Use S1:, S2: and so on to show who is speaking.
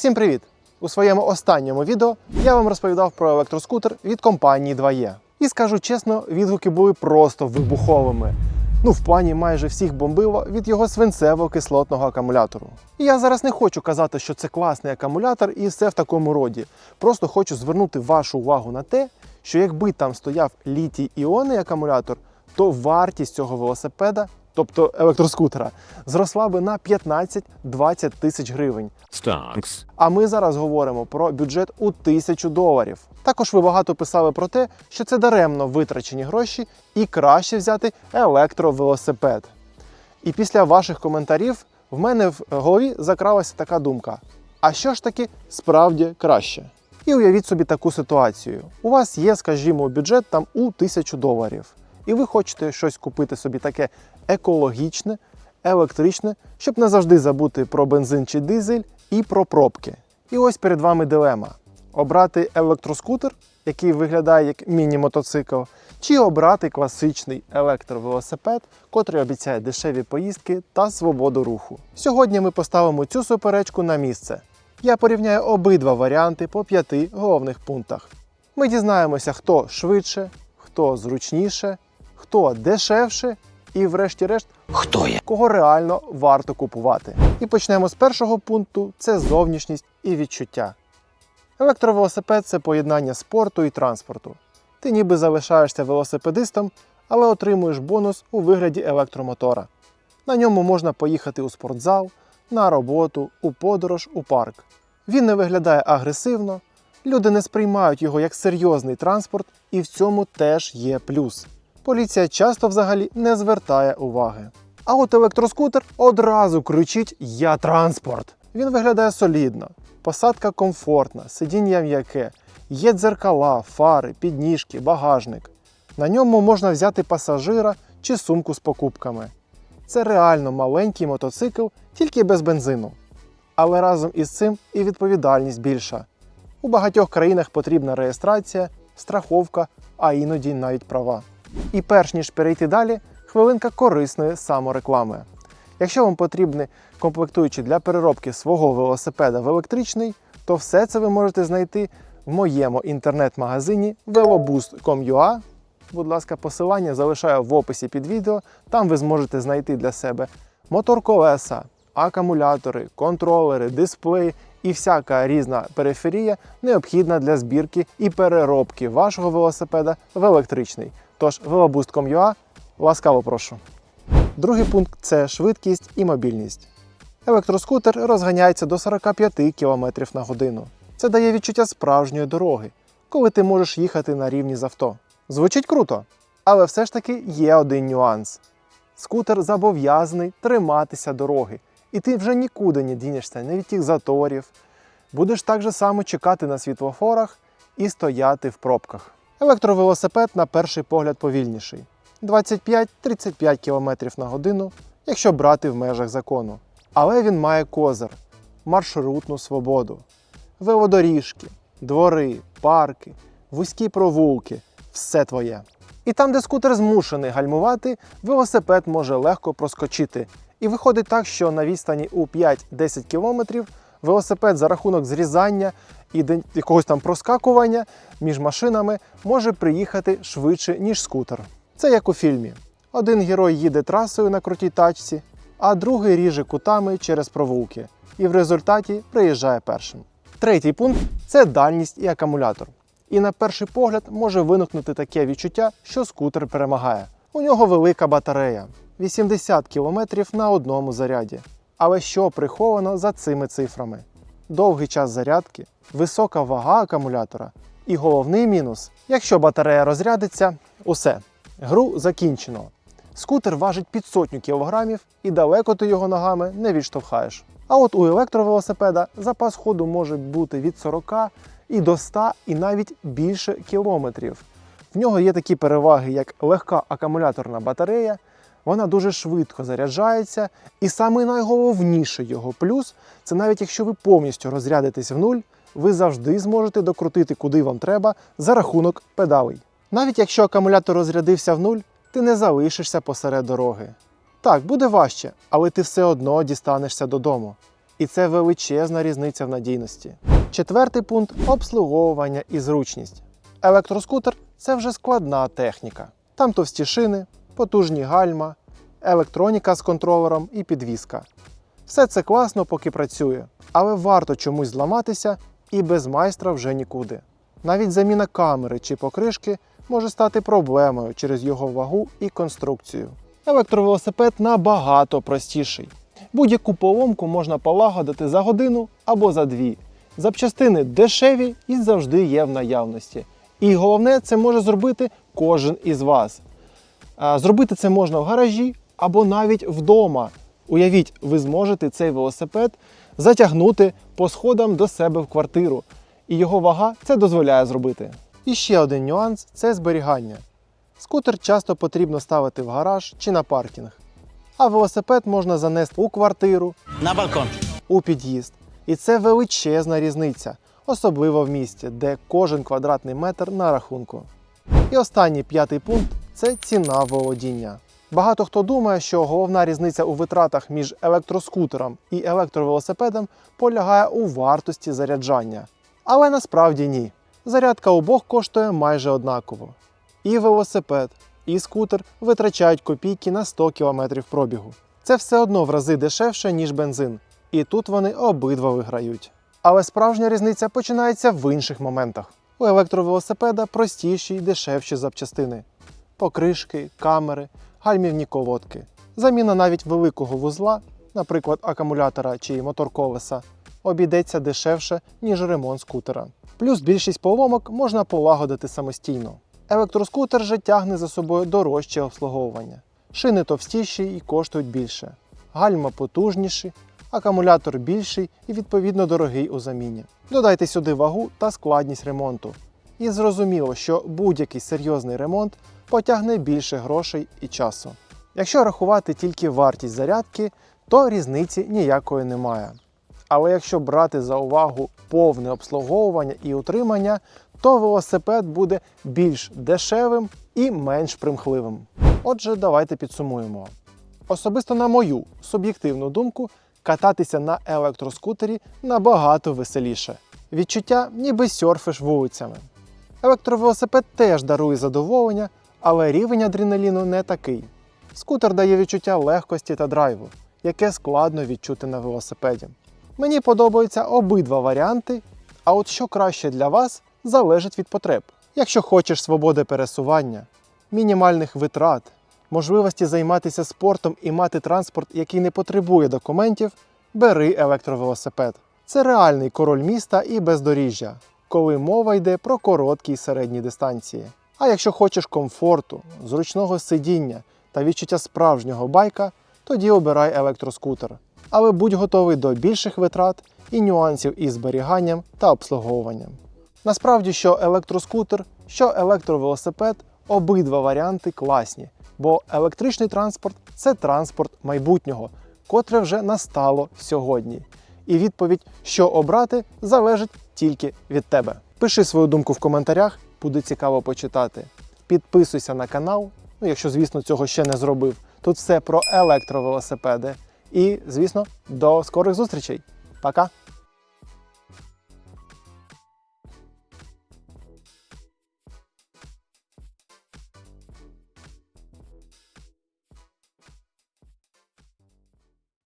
S1: Всім привіт! У своєму останньому відео я вам розповідав про електроскутер від компанії 2E. І скажу чесно, відгуки були просто вибуховими. Ну, в плані майже всіх бомбило від його свинцево-кислотного акумулятору. І я зараз не хочу казати, що це класний акумулятор і все в такому роді. Просто хочу звернути вашу увагу на те, що якби там стояв літій іонний акумулятор, то вартість цього велосипеда, тобто електроскутера, зросла би на 15-20 тисяч гривень.
S2: Stonks.
S1: А ми зараз говоримо про бюджет у тисячу доларів. Також ви багато писали про те, що це даремно витрачені гроші і краще взяти електровелосипед. І після ваших коментарів в мене в голові закралася така думка: а що ж таки справді краще? І уявіть собі таку ситуацію: у вас є, скажімо, бюджет там у тисячу доларів, і ви хочете щось купити собі таке екологічне, електричне, щоб не завжди забути про бензин чи дизель і про пробки. І ось перед вами дилема: обрати електроскутер, який виглядає як міні-мотоцикл, чи обрати класичний електровелосипед, котрий обіцяє дешеві поїздки та свободу руху. Сьогодні ми поставимо цю суперечку на місце. Я порівняю обидва варіанти по п'яти головних пунктах. Ми дізнаємося, хто швидше, хто зручніше, хто дешевше, і, врешті-решт,
S2: Хто я?
S1: кого реально варто купувати. І почнемо з першого пункту: це зовнішність і відчуття. Електровелосипед це поєднання спорту і транспорту. Ти ніби залишаєшся велосипедистом, але отримуєш бонус у вигляді електромотора. На ньому можна поїхати у спортзал, на роботу, у подорож, у парк. Він не виглядає агресивно, люди не сприймають його як серйозний транспорт, і в цьому теж є плюс. Поліція часто взагалі не звертає уваги. А от електроскутер одразу кричить Я транспорт. Він виглядає солідно, посадка комфортна, сидіння м'яке, є дзеркала, фари, підніжки, багажник. На ньому можна взяти пасажира чи сумку з покупками. Це реально маленький мотоцикл, тільки без бензину. Але разом із цим і відповідальність більша. У багатьох країнах потрібна реєстрація, страховка, а іноді навіть права. І перш ніж перейти далі, хвилинка корисної самореклами. Якщо вам потрібні комплектуючі для переробки свого велосипеда в електричний, то все це ви можете знайти в моєму інтернет-магазині veloboost.com.ua. Будь ласка, посилання залишаю в описі під відео. Там ви зможете знайти для себе мотор колеса, акумулятори, контролери, дисплеї і всяка різна периферія, необхідна для збірки і переробки вашого велосипеда в електричний. Тож veloboost.com.ua ласкаво прошу. Другий пункт це швидкість і мобільність. Електроскутер розганяється до 45 км на годину. Це дає відчуття справжньої дороги, коли ти можеш їхати на рівні з авто. Звучить круто, але все ж таки є один нюанс. Скутер зобов'язаний триматися дороги, і ти вже нікуди не дінешся не від тих заторів. Будеш так же само чекати на світлофорах і стояти в пробках. Електровелосипед на перший погляд повільніший 25-35 км на годину, якщо брати в межах закону. Але він має козир, маршрутну свободу, велодоріжки, двори, парки, вузькі провулки все твоє. І там, де скутер змушений гальмувати, велосипед може легко проскочити. І виходить так, що на відстані у 5-10 км велосипед за рахунок зрізання і якогось там проскакування між машинами може приїхати швидше, ніж скутер. Це як у фільмі. Один герой їде трасою на крутій тачці, а другий ріже кутами через провулки і в результаті приїжджає першим. Третій пункт це дальність і акумулятор. І на перший погляд може виникнути таке відчуття, що скутер перемагає. У нього велика батарея 80 км на одному заряді. Але що приховано за цими цифрами? Довгий час зарядки, висока вага акумулятора і головний мінус: якщо батарея розрядиться, усе, гру закінчено. Скутер важить під сотню кілограмів і далеко ти його ногами не відштовхаєш. А от у електровелосипеда запас ходу може бути від 40 і до 100 і навіть більше кілометрів. В нього є такі переваги, як легка акумуляторна батарея, вона дуже швидко заряджається, і саме найголовніший його плюс це навіть якщо ви повністю розрядитесь в нуль, ви завжди зможете докрутити куди вам треба за рахунок педалей. Навіть якщо акумулятор розрядився в нуль, ти не залишишся посеред дороги. Так, буде важче, але ти все одно дістанешся додому. І це величезна різниця в надійності. Четвертий пункт обслуговування і зручність. Електроскутер це вже складна техніка. Там товсті шини, потужні гальма, електроніка з контролером і підвіска. Все це класно, поки працює, але варто чомусь зламатися і без майстра вже нікуди. Навіть заміна камери чи покришки може стати проблемою через його вагу і конструкцію. Електровелосипед набагато простіший. Будь-яку поломку можна полагодити за годину або за дві. Запчастини дешеві і завжди є в наявності. І головне, це може зробити кожен із вас. Зробити це можна в гаражі або навіть вдома. Уявіть, ви зможете цей велосипед затягнути по сходам до себе в квартиру, і його вага це дозволяє зробити. І ще один нюанс це зберігання. Скутер часто потрібно ставити в гараж чи на паркінг, а велосипед можна занести у квартиру,
S2: На балкон.
S1: у під'їзд. І це величезна різниця, особливо в місті, де кожен квадратний метр на рахунку. І останній п'ятий пункт це ціна володіння. Багато хто думає, що головна різниця у витратах між електроскутером і електровелосипедом полягає у вартості заряджання. Але насправді ні. Зарядка обох коштує майже однаково. І велосипед, і скутер витрачають копійки на 100 км пробігу. Це все одно в рази дешевше, ніж бензин. І тут вони обидва виграють. Але справжня різниця починається в інших моментах. У електровелосипеда простіші й дешевші запчастини: покришки, камери, гальмівні колодки. Заміна навіть великого вузла, наприклад, акумулятора чи мотор колеса, обійдеться дешевше, ніж ремонт скутера. Плюс більшість поломок можна полагодити самостійно. Електроскутер же тягне за собою дорожче обслуговування. Шини товстіші і коштують більше. Гальма потужніші, акумулятор більший і відповідно дорогий у заміні. Додайте сюди вагу та складність ремонту. І зрозуміло, що будь-який серйозний ремонт потягне більше грошей і часу. Якщо рахувати тільки вартість зарядки, то різниці ніякої немає. Але якщо брати за увагу повне обслуговування і утримання, то велосипед буде більш дешевим і менш примхливим. Отже, давайте підсумуємо. Особисто на мою суб'єктивну думку, кататися на електроскутері набагато веселіше. Відчуття ніби серфиш вулицями. Електровелосипед теж дарує задоволення, але рівень адреналіну не такий. Скутер дає відчуття легкості та драйву, яке складно відчути на велосипеді. Мені подобаються обидва варіанти, а от що краще для вас залежить від потреб. Якщо хочеш свободи пересування, мінімальних витрат, можливості займатися спортом і мати транспорт, який не потребує документів, бери електровелосипед. Це реальний король міста і бездоріжжя, коли мова йде про короткі й середні дистанції. А якщо хочеш комфорту, зручного сидіння та відчуття справжнього байка, тоді обирай електроскутер. Але будь готовий до більших витрат і нюансів із зберіганням та обслуговуванням. Насправді, що електроскутер, що електровелосипед, обидва варіанти класні, бо електричний транспорт це транспорт майбутнього, котре вже настало сьогодні. І відповідь, що обрати, залежить тільки від тебе. Пиши свою думку в коментарях, буде цікаво почитати. Підписуйся на канал, ну якщо, звісно, цього ще не зробив. Тут все про електровелосипеди. І, звісно, до скорих зустрічей. Пока!